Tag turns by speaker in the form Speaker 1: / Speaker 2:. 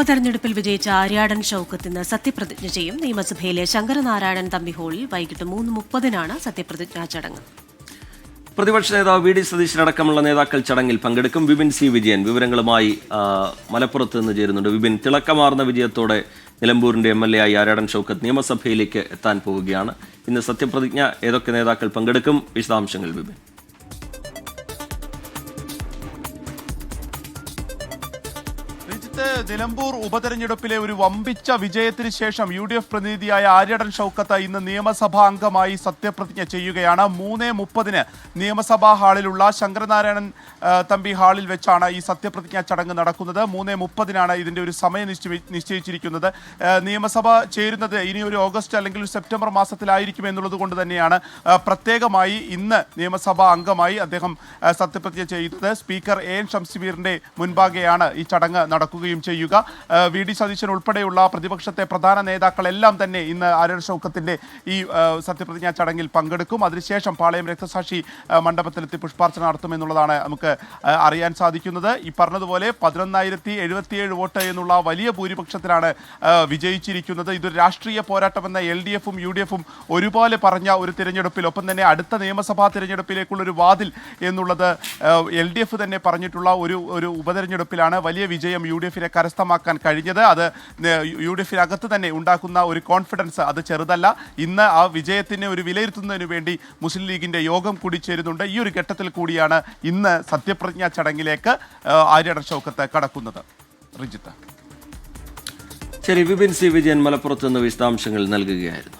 Speaker 1: ഉപതെരഞ്ഞെടുപ്പിൽ വിജയിച്ച ആര്യാടൻ ഷൌക്കത്ത് ഇന്ന് സത്യപ്രതിജ്ഞ ചെയ്യും. നിയമസഭയിലെ ശങ്കരനാരായണൻ തമ്പി ഹാളിൽ വൈകിട്ട് മൂന്ന് മുപ്പതിനാണ് സത്യപ്രതിജ്ഞാ ചടങ്ങ്.
Speaker 2: പ്രതിപക്ഷ നേതാവ് വി ഡി സതീശനടക്കമുള്ള നേതാക്കൾ ചടങ്ങിൽ പങ്കെടുക്കും. വിപിൻ സി വിജയൻ വിവരങ്ങളുമായി മലപ്പുറത്ത് നിന്ന് ചേരുന്നുണ്ട്. വിപിൻ തിളക്കമാർന്ന വിജയത്തോടെ നിലമ്പൂരിന്റെ എം എൽ എ ആയി ആരാടൻ ഷൗക്കത്ത് നിയമസഭയിലേക്ക് എത്താൻ പോവുകയാണ്. ഇന്ന് സത്യപ്രതിജ്ഞ ഏതൊക്കെ നേതാക്കൾ പങ്കെടുക്കും? വിശദാംശങ്ങൾ വിപിൻ.
Speaker 3: ശ്രീജിത്ത് നിലമ്പൂർ ഉപതെരഞ്ഞെടുപ്പിലെ ഒരു വമ്പിച്ച വിജയത്തിന് ശേഷം യു ഡി എഫ് പ്രതിനിധിയായ ആര്യടൻ ഷൌക്കത്ത് ഇന്ന് നിയമസഭാ അംഗമായി സത്യപ്രതിജ്ഞ ചെയ്യുകയാണ്. മൂന്ന് മുപ്പതിന് നിയമസഭാ ഹാളിലുള്ള ശങ്കരനാരായണൻ തമ്പി ഹാളിൽ വെച്ചാണ് ഈ സത്യപ്രതിജ്ഞാ ചടങ്ങ് നടക്കുന്നത്. മൂന്ന് മുപ്പതിനാണ് ഇതിന്റെ ഒരു സമയം നിശ്ചയി- നിശ്ചയിച്ചിരിക്കുന്നത്. നിയമസഭ ചേരുന്നത് ഇനി ഒരു ഓഗസ്റ്റ് അല്ലെങ്കിൽ സെപ്റ്റംബർ മാസത്തിലായിരിക്കും എന്നുള്ളത് കൊണ്ട് തന്നെയാണ് പ്രത്യേകമായി ഇന്ന് നിയമസഭാ അംഗമായി അദ്ദേഹം സത്യപ്രതിജ്ഞ ചെയ്തത്. സ്പീക്കർ എ എൻ ഷംസിബീറിന്റെ മുൻപാകെയാണ് ഈ ചടങ്ങ് നടക്കുകയും ചെയ്യുക. ആ, വി ഡി സതീശൻ ഉൾപ്പെടെയുള്ള പ്രതിപക്ഷത്തെ പ്രധാന നേതാക്കളെല്ലാം തന്നെ ഇന്ന് ഷൗക്കത്തിന്റെ ഈ സത്യപ്രതിജ്ഞാ ചടങ്ങിൽ പങ്കെടുക്കും. അതിനുശേഷം പാളയം രക്തസാക്ഷി മണ്ഡപത്തിലെത്തി പുഷ്പാർച്ചന നടത്തുമെന്നുള്ളതാണ് നമുക്ക് അറിയാൻ സാധിക്കുന്നത്. ഈ പറഞ്ഞതുപോലെ പതിനൊന്നായിരത്തി എഴുപത്തിയേഴ് വോട്ട് എന്നുള്ള വലിയ ഭൂരിപക്ഷത്തിലാണ് വിജയിച്ചിരിക്കുന്നത്. ഇതൊരു രാഷ്ട്രീയ പോരാട്ടമെന്ന എൽ ഡി എഫും യു ഡി എഫും ഒരുപോലെ പറഞ്ഞ ഒരു തിരഞ്ഞെടുപ്പിൽ ഒപ്പം തന്നെ അടുത്ത നിയമസഭാ തിരഞ്ഞെടുപ്പിലേക്കുള്ള ഒരു വാതിൽ എന്നുള്ളത് എൽ ഡി എഫ് തന്നെ പറഞ്ഞിട്ടുള്ള ഒരു ഒരു ഉപതെരഞ്ഞെടുപ്പിലാണ് വലിയ വിജയം യു ഡി കരസ്ഥമാക്കാൻ കഴിഞ്ഞത്. അത് യു ഡി എഫിനകത്ത് തന്നെ ഉണ്ടാക്കുന്ന ഒരു കോൺഫിഡൻസ് അത് ചെറുതല്ല. ഇന്ന് ആ വിജയത്തിനെ ഒരു വിലയിരുത്തുന്നതിന് വേണ്ടി മുസ്ലിം ലീഗിന്റെ യോഗം കൂടി ചേരുന്നുണ്ട്. ഈ ഒരു ഘട്ടത്തിൽ കൂടിയാണ് ഇന്ന് സത്യപ്രതിജ്ഞാ ചടങ്ങിലേക്ക് ആര്യട ചൗക്കത്ത് കടക്കുന്നത്. റിജിത്ത്.
Speaker 2: ശരി വിപിൻ സി വിജയൻ മലപ്പുറത്ത് നിന്ന് വിശദാംശങ്ങൾ നൽകുകയായിരുന്നു.